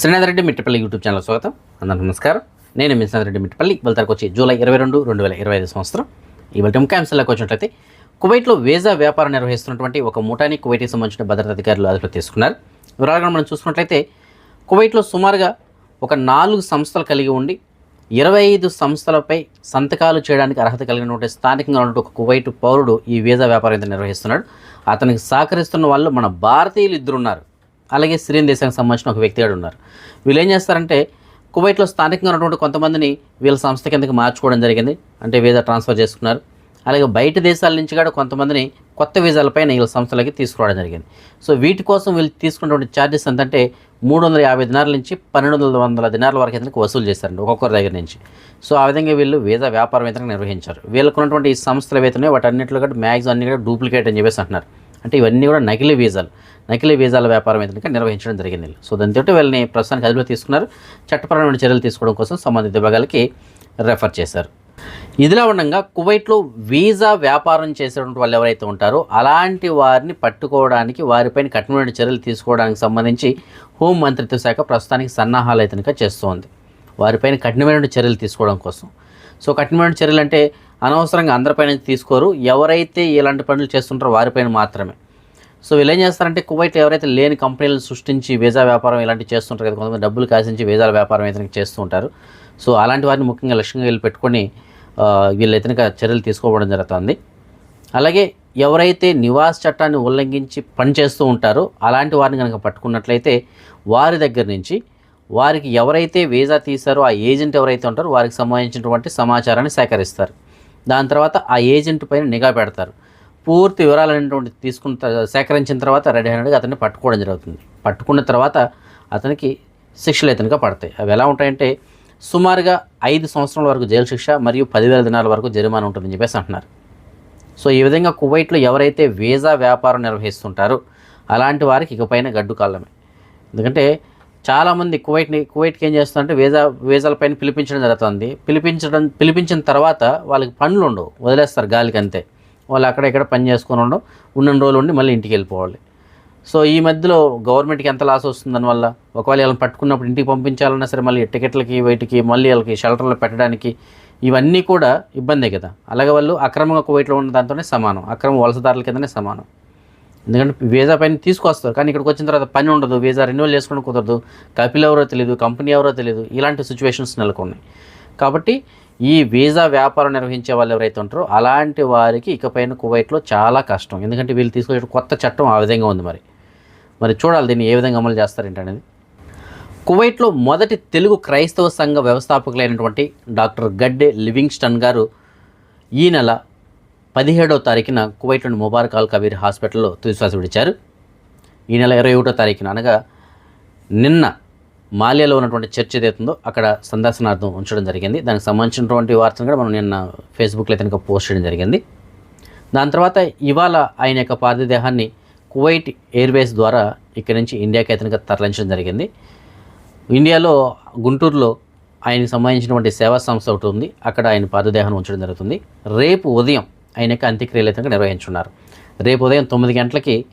Srinath Reddy Mittapalli YouTube channel స్వాగతం. అందరికీ నమస్కారం. నేను మీ రెడ్డి మిట్టపల్లి. వెళ్తానికి వచ్చి జూలై ఇరవై రెండు రెండు వేల ఇరవై ఐదు సంవత్సరం. ఇవాళ వెళ్తే ముఖ్యాంశాలకు వచ్చినట్లయితే కువైట్లో వీజా వ్యాపారం నిర్వహిస్తున్నటువంటి ఒక ముఠాని కువైట్కి సంబంధించిన భద్రతా అధికారులు అదుపులో తీసుకున్నారు. వివరాలుగా మనం చూసుకున్నట్లయితే కువైట్లో సుమారుగా ఒక నాలుగు సంస్థలు కలిగి ఉండి ఇరవై ఐదు సంస్థలపై సంతకాలు చేయడానికి అర్హత కలిగినటువంటి స్థానికంగా ఉన్నటువంటి ఒక కువైట్ పౌరుడు ఈ వీసా వ్యాపారం అయితే నిర్వహిస్తున్నాడు. అతనికి సహకరిస్తున్న వాళ్ళు మన భారతీయులు ఇద్దరు ఉన్నారు. అలాగే సిరియన్ దేశానికి సంబంధించిన ఒక వ్యక్తి ఉన్నారు. వీళ్ళు ఏం చేస్తారంటే కువైట్లో స్థానికంగా ఉన్నటువంటి కొంతమందిని వీళ్ళ సంస్థ కిందకి మార్చుకోవడం జరిగింది. అంటే వీసా ట్రాన్స్ఫర్ చేసుకున్నారు. అలాగే బయట దేశాల నుంచి కూడా కొంతమందిని కొత్త వీజాలపైన వీళ్ళ సంస్థలకి తీసుకురావడం జరిగింది. సో వీటి కోసం వీళ్ళు తీసుకున్నటువంటి ఛార్జెస్ ఎంతంటే మూడు వందల యాభై దినాల నుంచి పన్నెండు వందల వందల దినాల వరకు అయితే వసూలు చేశారండి ఒక్కొక్కరి దగ్గర నుంచి. సో ఆ విధంగా వీళ్ళు వీసా వ్యాపారం అయితే నిర్వహించారు. వీళ్ళకున్నటువంటి ఈ సంస్థలు ఏవైతున్నాయో వాటి అన్నింటిలో కూడా మ్యాక్స్ అన్ని కూడా డూప్లికేట్ అని చెప్పేసి అంటున్నారు. అంటే ఇవన్నీ కూడా నకిలీ వీజాలు నకిలీ వీజాల వ్యాపారం అయితే నిర్వహించడం జరిగింది. సో దాంతో వీళ్ళని ప్రస్తుతానికి అదుపులో తీసుకున్నారు. చట్టపరమైన చర్యలు తీసుకోవడం కోసం సంబంధిత విభాగాలకి రెఫర్ చేశారు. ఇదిలా ఉండగా కువైట్లో వీసా వ్యాపారం చేసేటువంటి వాళ్ళు ఎవరైతే ఉంటారో అలాంటి వారిని పట్టుకోవడానికి వారిపైన కఠినమైన చర్యలు తీసుకోవడానికి సంబంధించి హోం మంత్రిత్వ శాఖ ప్రస్తుతానికి సన్నాహాలు అయితే చేస్తోంది. వారిపైన కఠినమైన చర్యలు తీసుకోవడం కోసం. సో కఠినమైన చర్యలు అంటే అనవసరంగా అందరిపైన తీసుకోరు. ఎవరైతే ఇలాంటి పనులు చేస్తుంటారో వారిపైన మాత్రమే. సో వీళ్ళు ఏం చేస్తారంటే కువైట్ ఎవరైతే లేని కంపెనీలు సృష్టించి వీజా వ్యాపారం ఇలాంటివి చేస్తుంటారు కదా కొంతమంది డబ్బులు కాసించి వీసాల వ్యాపారం అయితే చేస్తూ ఉంటారు. సో అలాంటి వారిని ముఖ్యంగా లక్ష్యంగా వీళ్ళు పెట్టుకొని ఆ, వీళ్ళైతే చర్యలు తీసుకోవడం జరుగుతుంది. అలాగే ఎవరైతే నివాస్ చట్టాన్ని ఉల్లంఘించి పనిచేస్తూ ఉంటారో అలాంటి వారిని కనుక పట్టుకున్నట్లయితే వారి దగ్గర నుంచి వారికి ఎవరైతే వీసా తీశారో ఆ ఏజెంట్ ఎవరైతే ఉంటారో వారికి సంబంధించినటువంటి సమాచారాన్ని సేకరిస్తారు. దాని తర్వాత ఆ ఏజెంట్ పైన నిఘా పెడతారు. పూర్తి వివరాలు అనేటువంటి తీసుకున్న సేకరించిన తర్వాత రెడీ హ్యాండ్గా అతన్ని పట్టుకోవడం జరుగుతుంది. పట్టుకున్న తర్వాత అతనికి శిక్షలు ఇతనిగా పడతాయి. అవి ఎలా ఉంటాయంటే సుమారుగా ఐదు సంవత్సరాల వరకు జైలు శిక్ష మరియు పదివేల దినాల వరకు జరిమానా ఉంటుందని చెప్పేసి అంటున్నారు. సో ఈ విధంగా కువైట్లో ఎవరైతే వీసా వ్యాపారం నిర్వహిస్తుంటారో అలాంటి వారికి ఇకపైన గడ్డు కాలమే ఎందుకంటే చాలామంది కువైట్ని కువైట్కి ఏం చేస్తారంటే వీసా వీసాలపైన పిలిపించడం జరుగుతుంది. పిలిపించడం పిలిపించిన తర్వాత వాళ్ళకి పనులు ఉండవు. వదిలేస్తారు గాలికి అంతే. వాళ్ళు అక్కడ ఇక్కడ పని చేసుకొని ఉండడం ఉన్న రోజులు ఉండి మళ్ళీ ఇంటికి వెళ్ళిపోవాలి. సో ఈ మధ్యలో గవర్నమెంట్కి ఎంత లాస్ వస్తుందని వల్ల? ఒకవేళ వీళ్ళని పట్టుకున్నప్పుడు ఇంటికి పంపించాలన్నా సరే మళ్ళీ టికెట్లకి వీటికి మళ్ళీ వీళ్ళకి షెల్టర్లు పెట్టడానికి ఇవన్నీ కూడా ఇబ్బందే కదా. అలాగే వాళ్ళు అక్రమంగా కువైట్లో ఉన్న దాంతోనే సమానం. అక్రమ వలసదారుల కిందనే సమానం. ఎందుకంటే వీసా పైన తీసుకొస్తారు. కానీ ఇక్కడికి వచ్చిన తర్వాత పని ఉండదు. వీసా రెన్యువల్ చేసుకోవడం కుదరదు. కపిల్ ఎవరో తెలియదు కంపెనీ ఎవరో తెలియదు ఇలాంటి సిచ్యువేషన్స్ నెలకొన్నాయి. కాబట్టి ఈ వీసా వ్యాపారం నిర్వహించే వాళ్ళు ఎవరైతే ఉంటారో అలాంటి వారికి ఇకపైన కువైట్లో చాలా కష్టం. ఎందుకంటే వీళ్ళు తీసుకొచ్చే కొత్త చట్టం ఆ విధంగా ఉంది మరి. మరి చూడాలి దీన్ని ఏ విధంగా అమలు చేస్తారేంటనేది కువైట్లో మొదటి తెలుగు క్రైస్తవ సంఘ వ్యవస్థాపకులైనటువంటి డాక్టర్ గడ్డే లివింగ్స్టన్ గారు ఈ నెల పదిహేడవ తారీఖున కువైట్లోని ముబారక్ అల్ కబీర్ హాస్పిటల్లో తుదిశ్వాస విడిచారు. ఈ నెల ఇరవై ఒకటో తారీఖున అనగా నిన్న మాలియాలో ఉన్నటువంటి చర్చ్ ఏదైతుందో అక్కడ సందర్శనార్థం ఉంచడం జరిగింది. దానికి సంబంధించినటువంటి వార్తను కూడా మనం నిన్న ఫేస్బుక్లో అయితే పోస్ట్ చేయడం జరిగింది. దాని తర్వాత ఇవాళ ఆయన యొక్క పార్థిదేహాన్ని కువైట్ ఎయిర్వేస్ ద్వారా ఇక్కడి నుంచి ఇండియాకి అయితే తరలించడం జరిగింది. ఇండియాలో గుంటూరులో ఆయనకు సంబంధించినటువంటి సేవా సంస్థ ఒకటి ఉంది. అక్కడ ఆయన పాదదేహాన్ని ఉంచడం జరుగుతుంది. రేపు ఉదయం ఆయన యొక్క అంత్యక్రియలు అయితే నిర్వహించున్నారు. రేపు ఉదయం తొమ్మిది గంటలకి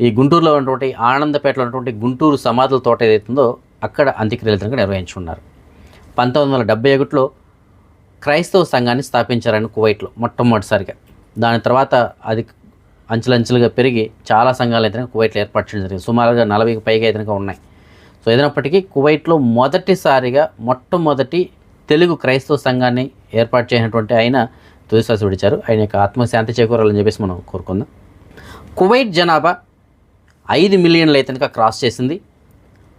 ఈ గుంటూరులో ఉన్నటువంటి ఆనందపేటలో ఉన్నటువంటి గుంటూరు సమాధుల తోట ఏదైతుందో అక్కడ అంత్యక్రియలు అయితే నిర్వహించున్నారు పంతొమ్మిది వందల డెబ్బై ఒకటిలో క్రైస్తవ సంఘాన్ని స్థాపించారని కువైట్లో మొట్టమొదటిసారిగా. దాని తర్వాత అది అంచెలంచెలుగా పెరిగి చాలా సంఘాలు అయితే కువైట్లో ఏర్పాటు చేయడం జరిగింది. సుమారుగా నలభైకి పైగా అయితే ఉన్నాయి. సో ఏదైనప్పటికీ కువైట్లో మొదటిసారిగా మొట్టమొదటి తెలుగు క్రైస్తవ సంఘాన్ని ఏర్పాటు చేసినటువంటి ఆయన తుదిశ్వాస విడిచారు. ఆయన యొక్క ఆత్మశాంతి చేకూరాలని చెప్పేసి మనం కోరుకుందాం. కువైట్ జనాభా ఐదు మిలియన్లు అయితే క్రాస్ చేసింది.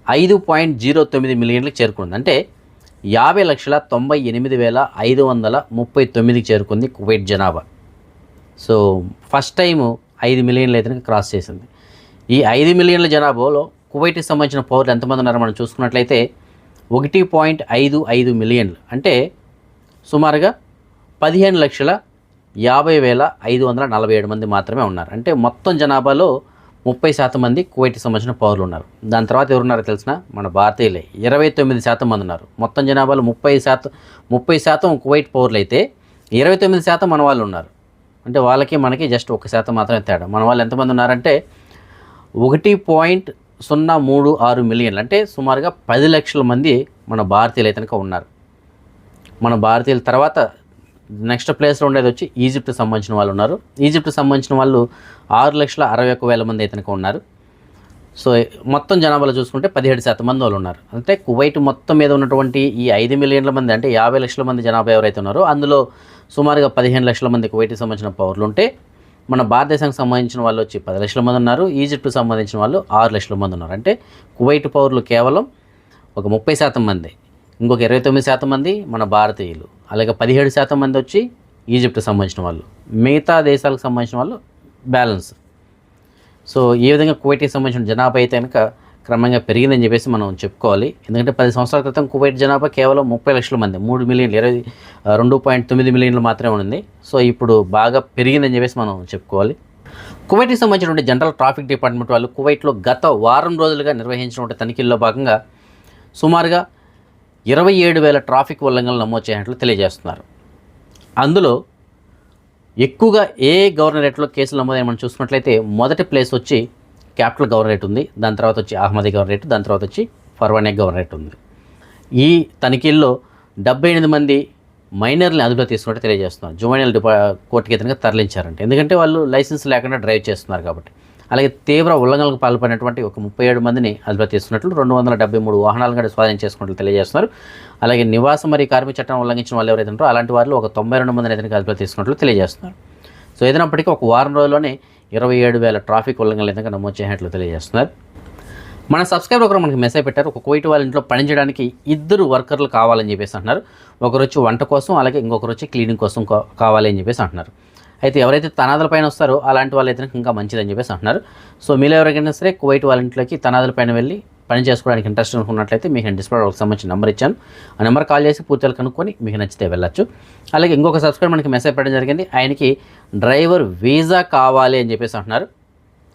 ఐదు పాయింట్ జీరో తొమ్మిది మిలియన్లకు చేరుకుంది. అంటే యాభై లక్షల తొంభై ఎనిమిది వేల ఐదు వందల ముప్పై తొమ్మిదికి చేరుకుంది కువైట్ జనాభా. సో ఫస్ట్ టైము ఐదు మిలియన్లు అయితే క్రాస్ చేసింది. ఈ ఐదు మిలియన్ల జనాభాలో కువైట్కి సంబంధించిన పౌరులు ఎంతమంది ఉన్నారో మనం చూసుకున్నట్లయితే ఒకటి పాయింట్ ఐదు ఐదు మిలియన్లు. అంటే సుమారుగా పదిహేను లక్షల యాభై వేల ఐదు వందల నలభై ఏడు మంది మాత్రమే ఉన్నారు. అంటే మొత్తం జనాభాలో ముప్పై శాతం మంది కువైట్కి సంబంధించిన పౌరులు ఉన్నారు. దాని తర్వాత ఎవరున్నారో తెలిసిన మన భారతీయులే. ఇరవై తొమ్మిది శాతం మంది ఉన్నారు మొత్తం జనాభాలో ముప్పై శాతం ముప్పై శాతం కువైట్ పౌరులు అయితే ఇరవై తొమ్మిది శాతం మన వాళ్ళు ఉన్నారు. అంటే వాళ్ళకి మనకి జస్ట్ ఒక శాతం మాత్రమే తేడా. మన వాళ్ళు ఎంతమంది ఉన్నారంటే ఒకటి పాయింట్ సున్నా మూడు ఆరు మిలియన్లు. అంటే సుమారుగా పది లక్షల మంది మన భారతీయులు అయితే ఉన్నారు. మన భారతీయుల తర్వాత నెక్స్ట్ ప్లేస్లో ఉండేది వచ్చి ఈజిప్ట్కి సంబంధించిన వాళ్ళు ఉన్నారు. ఈజిప్ట్కి సంబంధించిన వాళ్ళు ఆరు లక్షల అరవై ఒక్క వేల మంది అయితే ఉన్నారు. సో మొత్తం జనాభాలో చూసుకుంటే పదిహేడు శాతం మంది వాళ్ళు ఉన్నారు. అంటే కువైట్ మొత్తం మీద ఉన్నటువంటి ఈ ఐదు మిలియన్ల మంది అంటే యాభై లక్షల మంది జనాభా ఎవరైతే ఉన్నారో అందులో సుమారుగా పదిహేను లక్షల మంది కువైట్కి సంబంధించిన పౌరులు ఉంటే మన భారతదేశానికి సంబంధించిన వాళ్ళు వచ్చి పది లక్షల మంది ఉన్నారు. ఈజిప్ట్కి సంబంధించిన వాళ్ళు ఆరు లక్షల మంది ఉన్నారు. అంటే కువైట్ పౌరులు కేవలం ఒక ముప్పై శాతం మంది. ఇంకొక ఇరవై తొమ్మిది శాతం మంది మన భారతీయులు అలాగే పదిహేడు శాతం మంది వచ్చి ఈజిప్ట్ సంబంధించిన వాళ్ళు మిగతా దేశాలకు సంబంధించిన వాళ్ళు బ్యాలెన్స్. సో ఈ విధంగా కువైట్కి సంబంధించిన జనాభా అయితే కనుక క్రమంగా పెరిగిందని చెప్పేసి మనం చెప్పుకోవాలి. ఎందుకంటే పది సంవత్సరాల క్రితం కువైట్ జనాభా కేవలం ముప్పై లక్షల మంది మూడు మిలియన్లు ఇరవై రెండు పాయింట్ తొమ్మిది మిలియన్లు మాత్రమే ఉంది సో ఇప్పుడు బాగా పెరిగిందని చెప్పేసి మనం చెప్పుకోవాలి. కువైట్కి సంబంధించినటువంటి జనరల్ ట్రాఫిక్ డిపార్ట్మెంట్ వాళ్ళు కువైట్లో గత వారం రోజులుగా నిర్వహించినటువంటి తనిఖీల్లో భాగంగా సుమారుగా ఇరవై ఏడు వేల ట్రాఫిక్ ఉల్లంఘనలు నమోదు చేసినట్లు తెలియజేస్తున్నారు. అందులో ఎక్కువగా ఏ గవర్నరేట్లో కేసులు నమోదైన మనం చూసుకున్నట్లయితే మొదటి ప్లేస్ వచ్చి క్యాపిటల్ గవర్నరేట్ ఉంది. దాని తర్వాత వచ్చి అహ్మదీ గవర్నరేట్ దాని తర్వాత వచ్చి ఫర్వానే గవర్నరేట్ ఉంది. ఈ తనిఖీల్లో డెబ్బై ఎనిమిది మంది మైనర్ని అదుపులో తీసుకున్నట్టు తెలియజేస్తున్నారు. జువైనల్ డిపా కోర్టుకి ఎదురుగా తరలించారంటే. ఎందుకంటే వాళ్ళు లైసెన్స్ లేకుండా డ్రైవ్ చేస్తున్నారు కాబట్టి. అలాగే తీవ్ర ఉల్లంఘనలకు పాల్పడినటువంటి ఒక ముప్పై ఏడు మందిని అదుపు చేస్తున్నట్లు రెండు వందల డెబ్బై మూడు వాహనాలు కూడా స్వాధీనం చేసుకున్నట్లు తెలియజేస్తున్నారు. అలాగే నివాసం మరియు కార్మిక చట్టం ఉల్లంఘించిన వాళ్ళు ఎవరైతే ఉంటారో అలాంటి వారిలో ఒక తొంభై రెండు మందిని అయితే అదుపు తీసుకున్నట్లు తెలియజేస్తున్నారు. సో ఏదైనప్పటికీ ఒక వారం రోజుల్లోనే ఇరవై ఏడు వేల ట్రాఫిక్ ఉల్లంఘనలు అయితే నమోదు చేసినట్లు తెలియజేస్తున్నారు. మన సబ్స్క్రైబర్ ఒకరు మనకి మెసేజ్ పెట్టారు ఒక కోయిట్ వాళ్ళ ఇంట్లో పనిచేయడానికి ఇద్దరు వర్కర్లు కావాలని చెప్పేసి అంటున్నారు. ఒకరు వచ్చి వంట కోసం అలాగే ఇంకొకరు వచ్చి క్లీనింగ్ కోసం కావాలని కావాలి అని చెప్పేసి అంటున్నారు. అయితే ఎవరైతే తనాదుల పైన వస్తారో అలాంటి వాళ్ళు అయితే ఇంకా మంచిదని చెప్పేసి అంటున్నారు. సో మీలో ఎవరికైనా సరే కువైట్ వాళ్ళ ఇంట్లోకి తనాదుల పైన వెళ్ళి పని చేసుకోవడానికి ఇంట్రెస్ట్ అనుకున్నట్లయితే మీకు నేను డిస్ప్లే వాళ్ళకి సంబంధించిన నెంబర్ ఇచ్చాను. ఆ నెంబర్ కాల్ చేసి పూర్తిగా కనుక్కొని మీకు నచ్చితే వెళ్ళచ్చు. అలాగే ఇంకొక సబ్స్క్రైబర్ మనకి మెసేజ్ పెట్టడం జరిగింది. ఆయనకి డ్రైవర్ వీసా కావాలి అని చెప్పేసి అంటున్నారు.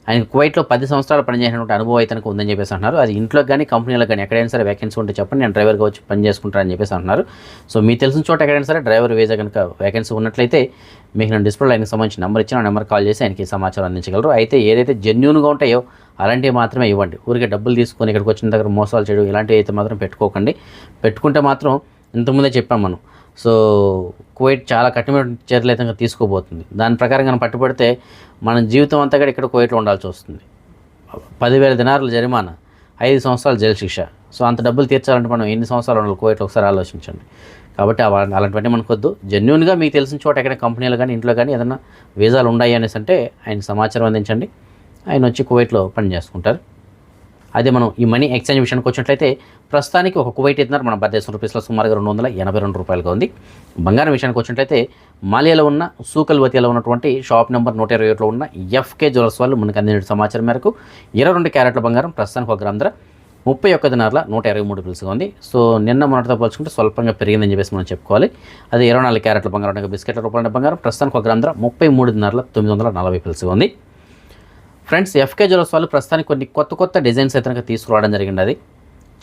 ఆయన కువైట్లో పది సంవత్సరాలు పనిచేసినటువంటి అనుభవం అయితే ఉందని చెప్పేసి అంటున్నారు. అది ఇంట్లో కానీ కంపెనీలో కానీ ఎక్కడైనా సరే వేకెన్సీ ఉంటే చెప్పండి నేను డ్రైవర్గా వచ్చి పని చేసుకుంటానని చెప్పేసి అంటున్నారు. సో మీకు తెలిసిన చోట ఎక్కడైనా సరే డ్రైవర్ వీసా కనుక వేకెన్సీ ఉన్నట్లయితే మీకు నేను డిస్ప్లే ఆయనకి సంబంధించిన నెంబర్ ఇచ్చిన ఆ నెంబర్ కాల్ చేసి ఆయనకి సమాచారం అందించగలరు. అయితే ఏదైతే జెన్యున్గా ఉంటాయో అలాంటివి మాత్రమే ఇవ్వండి. ఊరికే డబ్బులు తీసుకొని ఇక్కడికి వచ్చిన దగ్గర మోసాలు చేయడం ఇలాంటివి అయితే మాత్రం పెట్టుకోకండి. పెట్టుకుంటే మాత్రం ఇంతకుముందే చెప్పాం మనం. సో కువైట్ చాలా కఠినమైన చర్యలు అయితే తీసుకోబోతుంది. దాని ప్రకారం కనుక పట్టుబడితే మన జీవితం అంతా కూడా ఇక్కడ కువైట్లో ఉండాల్సి వస్తుంది. పదివేల దినారుల జరిమానా ఐదు సంవత్సరాలు జైలు శిక్ష. సో అంత డబ్బులు తీర్చాలంటే మనం ఎన్ని సంవత్సరాలు ఉండాలి? కువైట్లో ఒకసారి ఆలోచించండి. కాబట్టి అలాంటివన్నీ మనకు జెన్యున్గా మీకు తెలిసిన చోట ఎక్కడ కంపెనీలు కానీ ఇంట్లో కానీ ఏదైనా వీసాలు ఉన్నాయి అనేసి అంటే ఆయన సమాచారం అందించండి. ఆయన వచ్చి కువైట్లో పని చేసుకుంటారు అదే మనం ఈ మనీ ఎక్స్చేంజ్ విషయానికి వచ్చినట్లయితే ప్రస్తుతానికి ఒక కువైట్ ఎత్తున్నారు మన భారతదేశం రూపీస్లో సుమారుగా రెండు వందల ఎనభై రెండు రూపాయలుగా ఉంది. బంగారం విషయానికి వచ్చినట్లయితే మాలియాలో ఉన్న సూకల్వతిలో ఉన్నటువంటి షాప్ నెంబర్ నూట ఇరవై ఒకటిలో ఉన్న ఎఫ్కే జ్యువెల్స్ వాళ్ళు మనకు అందిన సమాచారం మేరకు ఇరవై రెండు క్యారెట్ల బంగారం ప్రస్తుతానికి ఒక గ్రామ ధర ముప్పై ఒక్క దినార్ల నూట ఇరవై మూడు పిలుసుగా ఉంది. సో నిన్న మొన్నటితో పోల్చుకుంటే స్వల్పంగా పెరిగిందని చెప్పేసి మనం చెప్పుకోవాలి. అదే ఇరవై నాలుగు క్యారెట్ల బంగారం బిస్కెట్ల రూపాయల బంగారం ప్రస్తుతానికి ఒక గ్రామ ధర ముప్పై మూడు దినార్ల తొమ్మిది వందల నలభై పిలుసుగా ఉంది. ఫ్రెండ్స్ ఎఫ్కే జ్యువెల్స్ వాళ్ళు ప్రస్తుతానికి కొన్ని కొత్త కొత్త డిజైన్స్ అయితే కనుక తీసుకురావడం జరిగింది అది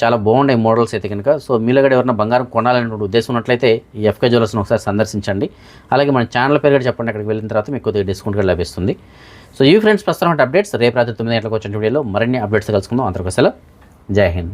చాలా బాగున్నాయి మోడల్స్ అయితే కనుక. సో మీలో కూడా ఎవరైనా బంగారం కొనాలనే ఉద్దేశం ఉన్నట్లయితే ఈ ఎఫ్కే జ్యువెల్స్ని ఒకసారి సందర్శించండి. అలాగే మన ఛానల్ పేరు కూడా చెప్పండి అక్కడికి వెళ్ళిన తర్వాత మీకు కొద్దిగా డిస్కౌంట్ కూడా లభిస్తుంది. సో ఈ ఫ్రెండ్స్ ప్రస్తుతం అప్డేట్స్ రేపు రాత్రి తొమ్మిది గంటలకు వచ్చిన వీడియోలో మరిన్ని అప్డేట్స్ కలుసుకుందాం. అందరికీ సెలవు. జై Hind.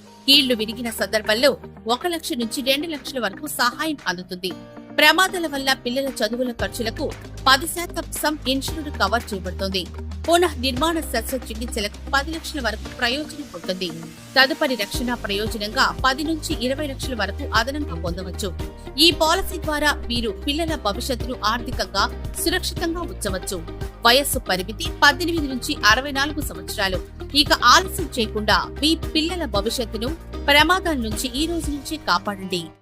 కీళ్ళు విరిగిన సందర్భంలో ఒక లక్ష నుంచి రెండు లక్షల వరకు సహాయం అందుతుంది. ప్రమాదాల వల్ల పిల్లల చదువుల ఖర్చులకు పది శాతం సమ్ ఇన్సూరెన్స్ కవర్ చేయబడుతుంది. పునః నిర్మాణ శస్త్రచికిత్సలకు పది లక్షల వరకు ప్రయోజనం ఉంటుంది. తదుపరి రక్షణ ప్రయోజనంగా పది నుంచి ఇరవై లక్షల వరకు అదనంగా పొందవచ్చు. ఈ పాలసీ ద్వారా మీరు పిల్లల భవిష్యత్తును ఆర్థికంగా సురక్షితంగా ఉంచవచ్చు. వయస్సు పరిమితి పద్దెనిమిది నుంచి అరవై నాలుగు సంవత్సరాలు. ఇక ఆలస్యం చేయకుండా మీ పిల్లల భవిష్యత్తును ప్రమాదాల నుంచి ఈ రోజు నుంచి కాపాడండి.